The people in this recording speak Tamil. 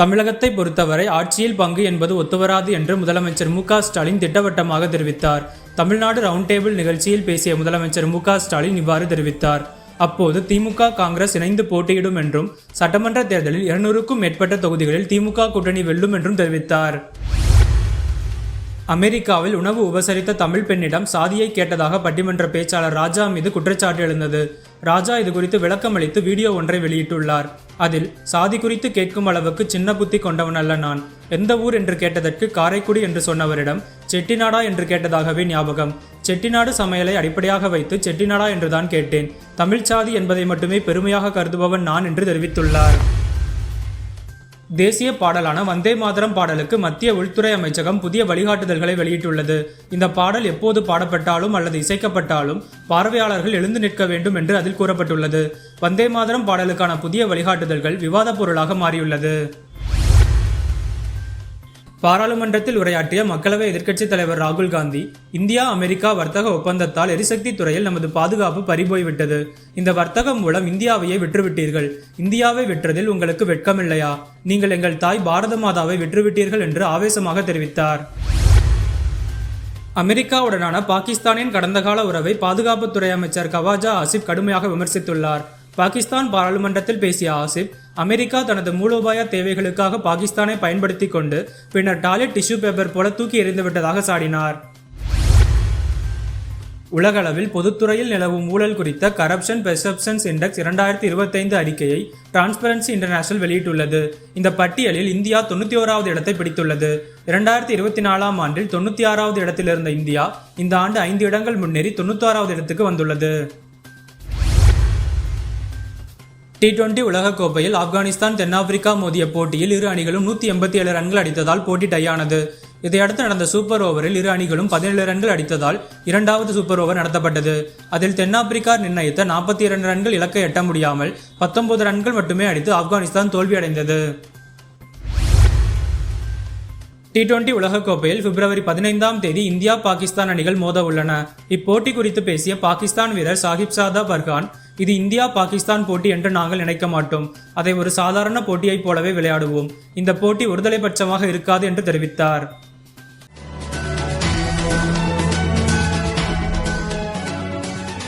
தமிழகத்தை பொறுத்தவரை ஆட்சியில் பங்கு என்பது ஒத்துவராது என்று முதலமைச்சர் மு ஸ்டாலின் திட்டவட்டமாக தெரிவித்தார். தமிழ்நாடு ரவுண்ட் டேபிள் நிகழ்ச்சியில் பேசிய முதலமைச்சர் மு ஸ்டாலின் இவ்வாறு தெரிவித்தார். அப்போது திமுக காங்கிரஸ் இணைந்து போட்டியிடும் என்றும் சட்டமன்ற தேர்தலில் இருநூறுக்கும் மேற்பட்ட தொகுதிகளில் திமுக கூட்டணி வெல்லும் என்றும் தெரிவித்தார். அமெரிக்காவில் உணவு உபசரித்த தமிழ் பெண்ணிடம் சாதியை கேட்டதாக பட்டிமன்ற பேச்சாளர் ராஜா மீது குற்றச்சாட்டு எழுந்தது. ராஜா இது குறித்து விளக்கம் அளித்து வீடியோ ஒன்றை வெளியிட்டுள்ளார். அதில் சாதி குறித்து கேட்கும் அளவுக்கு சின்ன புத்தி கொண்டவன் அல்ல நான். எந்த ஊர் என்று கேட்டதற்கு காரைக்குடி என்று சொன்னவரிடம் செட்டிநாடா என்று கேட்டதாகவே ஞாபகம். செட்டிநாடு சமையலை அடிப்படையாக வைத்து செட்டிநாடா என்றுதான் கேட்டேன். தமிழ்ச்சாதி என்பதை மட்டுமே பெருமையாக கருதுபவன் நான் என்று தெரிவித்துள்ளார். தேசிய பாடலான வந்தே மாதரம் பாடலுக்கு மத்திய உள்துறை அமைச்சகம் புதிய வழிகாட்டுதல்களை வெளியிட்டுள்ளது. இந்த பாடல் எப்போது பாடப்பட்டாலும் அல்லது இசைக்கப்பட்டாலும் பார்வையாளர்கள் எழுந்து நிற்க வேண்டும் என்று அதில் கூறப்பட்டுள்ளது. வந்தே மாதரம் பாடலுக்கான புதிய வழிகாட்டுதல்கள் விவாதப் பொருளாக மாறியுள்ளது. பாராளுமன்றத்தில் உரையாற்றிய மக்களவை எதிர்க்கட்சித் தலைவர் ராகுல் காந்தி இந்தியா அமெரிக்கா வர்த்தக ஒப்பந்தத்தால் எரிசக்தி துறையில் நமது பாதுகாப்பு பறிபோய்விட்டது. இந்த வர்த்தகம் மூலம் இந்தியாவையே விற்றுவிட்டீர்கள். இந்தியாவை விற்றதில் உங்களுக்கு வெட்கமில்லையா? நீங்கள் எங்கள் தாய் பாரத மாதாவை விற்றுவிட்டீர்கள் என்று ஆவேசமாக தெரிவித்தார். அமெரிக்காவுடனான பாகிஸ்தானின் கடந்த கால உறவை பாதுகாப்புத்துறை அமைச்சர் கவாஜா ஆசிப் கடுமையாக விமர்சித்துள்ளார். பாகிஸ்தான் பாராளுமன்றத்தில் பேசிய ஆசிப் அமெரிக்கா தனது மூலோபாய தேவைகளுக்காக பாகிஸ்தானை பயன்படுத்திக் கொண்டு பின்னர் டாய்லெட் டிஷ்யூ பேப்பர் போல தூக்கி எறிந்துவிட்டதாக சாடினார். உலகளவில் பொதுத்துறையில் நிலவும் ஊழல் குறித்த கரப்ஷன் பெர்செப்ஷன்ஸ் இண்டெக்ஸ் இரண்டாயிரத்தி இருபத்தைந்து அறிக்கையை டிரான்ஸ்பரன்சி இன்டர்நேஷனல் வெளியிட்டுள்ளது. இந்த பட்டியலில் இந்தியா தொண்ணூற்றி ஓராவது இடத்தை பிடித்துள்ளது. இரண்டாயிரத்தி இருபத்தி நாலாம் ஆண்டில் தொண்ணூற்றி ஆறாவது இடத்தில் இருந்த இந்தியா இந்த ஆண்டு ஐந்து இடங்கள் முன்னேறி தொண்ணூத்தாறாவது இடத்துக்கு வந்துள்ளது. டி டுவெண்டி உலகக்கோப்பையில் ஆப்கானிஸ்தான் தென்னாப்பிரிக்கா மோதிய போட்டியில் இரு அணிகளும் நூற்றி எண்பத்தி ஏழு ரன்கள் அடித்ததால் போட்டி டையானது இதையடுத்து நடந்த சூப்பர் ஓவரில் இரு அணிகளும் பதினேழு ரன்கள் அடித்ததால் இரண்டாவது சூப்பர் ஓவர் நடத்தப்பட்டது. அதில் தென்னாப்பிரிக்கா நிர்ணயித்த நாற்பத்தி இரண்டு ரன்கள் இலக்கை எட்ட முடியாமல் பத்தொன்பது ரன்கள் மட்டுமே அடித்து ஆப்கானிஸ்தான் தோல்வியடைந்தது. டி டுவெண்டி உலகக்கோப்பையில் பிப்ரவரி பதினைந்தாம் தேதி இந்தியா பாகிஸ்தான் அணிகள் மோத உள்ளன இப்போட்டி குறித்து பேசிய பாகிஸ்தான் வீரர் சாஹிப் சாதா பர்கான் இது இந்தியா பாகிஸ்தான் போட்டி என்று நாங்கள் நினைக்க மாட்டோம். அதை ஒரு சாதாரண போட்டியைப் போலவே விளையாடுவோம். இந்த போட்டி ஒருதலைபட்சமாக இருக்காது என்று தெரிவித்தார்.